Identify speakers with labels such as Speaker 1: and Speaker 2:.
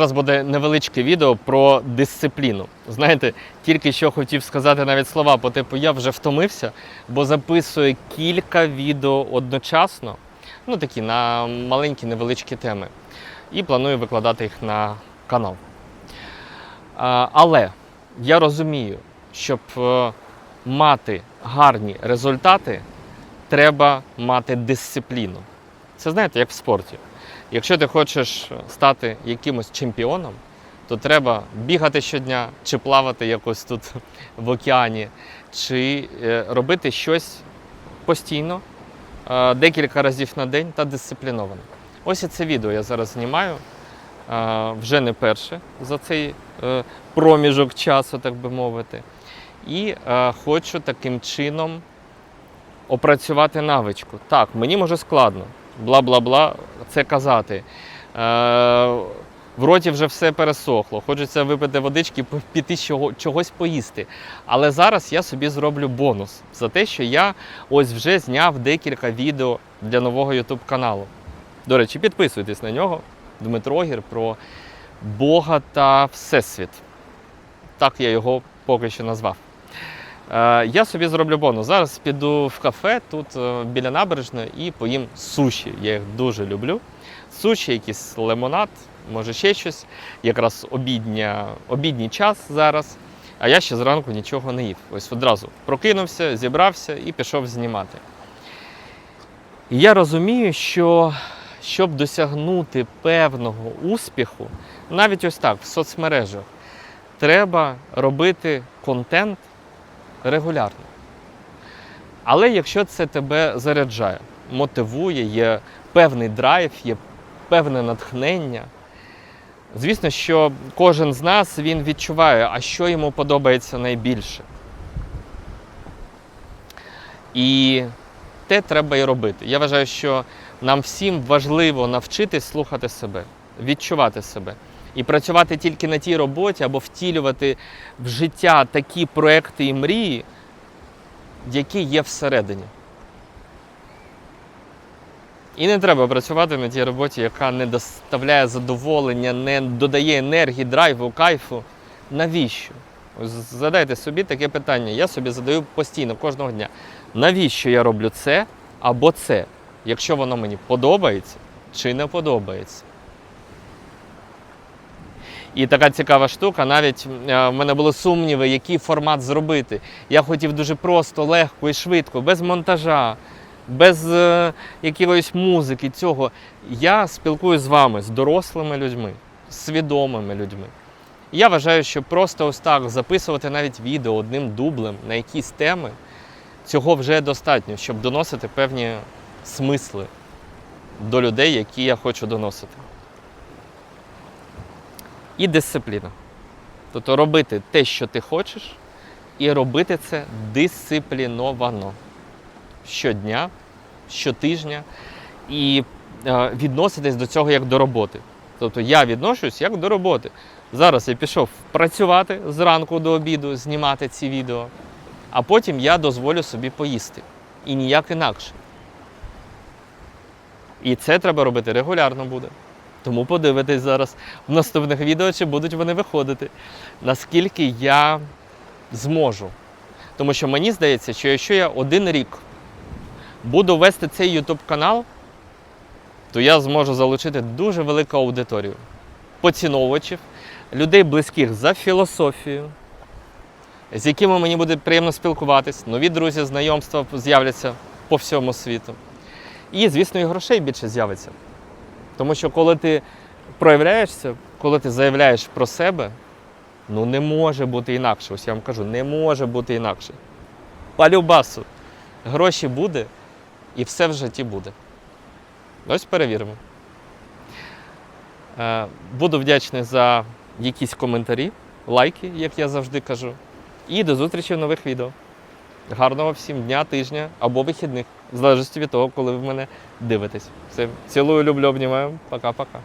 Speaker 1: Зараз буде невеличке відео про дисципліну. Знаєте, тільки що хотів сказати навіть слова по типу я вже втомився, бо записую кілька відео одночасно, ну такі на маленькі невеличкі теми. І планую викладати їх на канал. Але я розумію, щоб е, мати гарні результати, треба мати дисципліну. Це знаєте, як в спорті. Якщо ти хочеш стати якимось чемпіоном, то треба бігати щодня, чи плавати якось тут в океані, чи е, робити щось постійно, е, декілька разів на день та дисципліновано. Ось і це відео я зараз знімаю е, вже не перше за цей проміжок часу, так би мовити. І хочу таким чином опрацювати навичку. Так, мені може складно, бла-бла-бла, це казати. Е, в роті вже все пересохло, хочеться випити водички, піти чого, чогось поїсти. Але зараз я собі зроблю бонус за те, що я ось вже зняв декілька відео для нового YouTube каналу. До речі, підписуйтесь на нього. Дмитро Гір про Бога та Всесвіт. Так я його поки що назвав. Е, Я собі зроблю бонус. Зараз піду в кафе тут е, біля набережної і поїм суші. Я їх дуже люблю. Суші, якийсь лимонад, може ще щось. Якраз обідня, обідній час зараз. А я ще зранку нічого не їв. Ось одразу прокинувся, зібрався і пішов знімати. І я розумію, що щоб досягнути певного успіху, навіть ось так, в соцмережах, треба робити контент регулярно. Але якщо це тебе заряджає, мотивує, є певний драйв, є певне натхнення, звісно, що кожен з нас він відчуває, а що йому подобається найбільше. І те треба і робити. Я вважаю, що нам всім важливо навчитись слухати себе, відчувати себе. І працювати тільки на тій роботі або втілювати в життя такі проекти і мрії, які є всередині. І не треба працювати на тій роботі, яка не доставляє задоволення, не додає енергії, драйву, кайфу. Навіщо? Задайте собі таке питання. Я собі задаю постійно кожного дня. Навіщо я роблю це або це, якщо воно мені подобається чи не подобається? І така цікава штука, навіть е, в мене були сумніви, який формат зробити. Я хотів дуже просто, легко і швидко, без монтажа, без е, якоїсь музики. Цього. Я спілкуюся з вами, з дорослими людьми, з свідомими людьми. Я вважаю, що просто ось так записувати навіть відео одним дублем на якісь теми, цього вже достатньо, щоб доносити певні смисли до людей, які я хочу доносити і дисципліна. Тобто робити те, що ти хочеш, і робити це дисципліновано щодня, щотижня, і е, відноситись до цього як до роботи. Тобто я відношусь як до роботи. Зараз я пішов працювати зранку до обіду, знімати ці відео, а потім я дозволю собі поїсти. І ніяк інакше. І це треба робити регулярно буде. Тому подивитись зараз в наступних відео, чи будуть вони виходити, наскільки я зможу. Тому що мені здається, що якщо я один рік буду вести цей YouTube канал, то я зможу залучити дуже велику аудиторію поціновувачів, людей близьких за філософію, з якими мені буде приємно спілкуватись, нові друзі, знайомства з'являться по всьому світу. І, звісно, і грошей більше з'явиться. Тому що коли ти проявляєшся, коли ти заявляєш про себе, ну не може бути інакше. Ось я вам кажу, не може бути інакше. По любасу. Гроші буде і все в житті буде. Ось перевіримо. Е, Буду вдячний за якісь коментарі, лайки, як я завжди кажу. І до зустрічі в нових відео. Гарного всім дня, тижня або вихідних, в залежності від того, коли ви мене дивитесь. Все, цілую, люблю, обнімаю. Пока-пока.